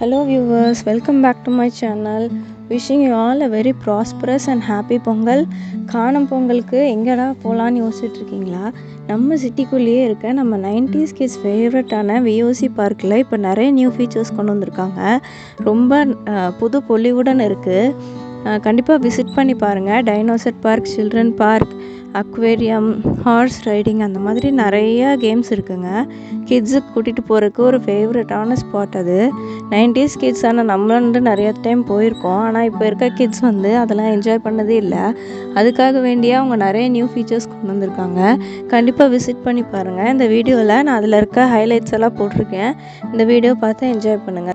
Hello viewers welcome back to my channel wishing you all a very prosperous and happy Pongal காணும் பொங்கலுக்கு எங்கடா போகலான்னு யோசிச்சுட்டு இருக்கீங்களா நம்ம சிட்டிக்குள்ளேயே இருக்க நம்ம நைன்டிஸ் கிட்ஸ் ஃபேவரட்டான விஓசி பார்க்கில் இப்போ நிறைய நியூ ஃபீச்சர்ஸ் கொண்டு வந்திருக்காங்க. ரொம்ப புது பொலிவுடன் இருக்குது கண்டிப்பாக விசிட் பண்ணி பாருங்கள் dinosaur park children park aquarium horse riding அந்த மாதிரி நிறைய கேம்ஸ் இருக்குங்க. கிட்ஸுக்கு கூட்டிகிட்டு போகிறதுக்கு ஒரு ஃபேவரட்டான ஸ்பாட் அது. நைன்டிஸ் கிட்ஸ் ஆனால் நம்ம வந்து நிறைய டைம் போயிருக்கோம். ஆனால் இப்போ இருக்க கிட்ஸ் வந்து அதெல்லாம் என்ஜாய் பண்ணதே இல்லை. அதுக்காக வேண்டியே அவங்க நிறைய நியூ ஃபீச்சர்ஸ் கொண்டு வந்திருக்காங்க. கண்டிப்பாக விசிட் பண்ணி பாருங்கள் இந்த வீடியோவில் நான் அதில் இருக்க ஹைலைட்ஸ் எல்லாம் போட்டிருக்கேன். இந்த வீடியோ பார்த்து என்ஜாய் பண்ணுங்கள்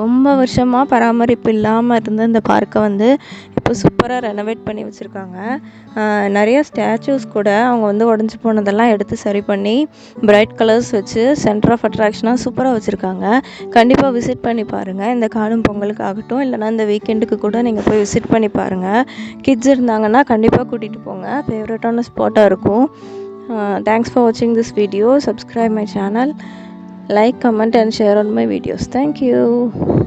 ரொம்ப வருஷமாக பராமரிப்பு இல்லாமல் இருந்த இந்த பார்க்கை வந்து இப்போ சூப்பராக ரெனோவேட் பண்ணி வச்சுருக்காங்க. நிறைய ஸ்டாச்சூஸ் கூட அவங்க வந்து உடஞ்சி போனதெல்லாம் எடுத்து சரி பண்ணி பிரைட் கலர்ஸ் வச்சு சென்டர் ஆஃப் அட்ராக்ஷனாக சூப்பராக வச்சுருக்காங்க. கண்டிப்பாக விசிட் பண்ணி பாருங்கள் இந்த காணும் பொங்கலுக்கு ஆகட்டும் இல்லைனா இந்த வீக்கெண்டுக்கு கூட நீங்கள் போய் விசிட் பண்ணி பாருங்கள் கிட்ஸ் இருந்தாங்கன்னா கண்டிப்பாக கூட்டிகிட்டு போங்க. ஃபேவரட்டான ஸ்பாட்டாக இருக்கும். தேங்க்ஸ் ஃபார் வாட்சிங் this video subscribe my channel like comment and share on my videos. Thank you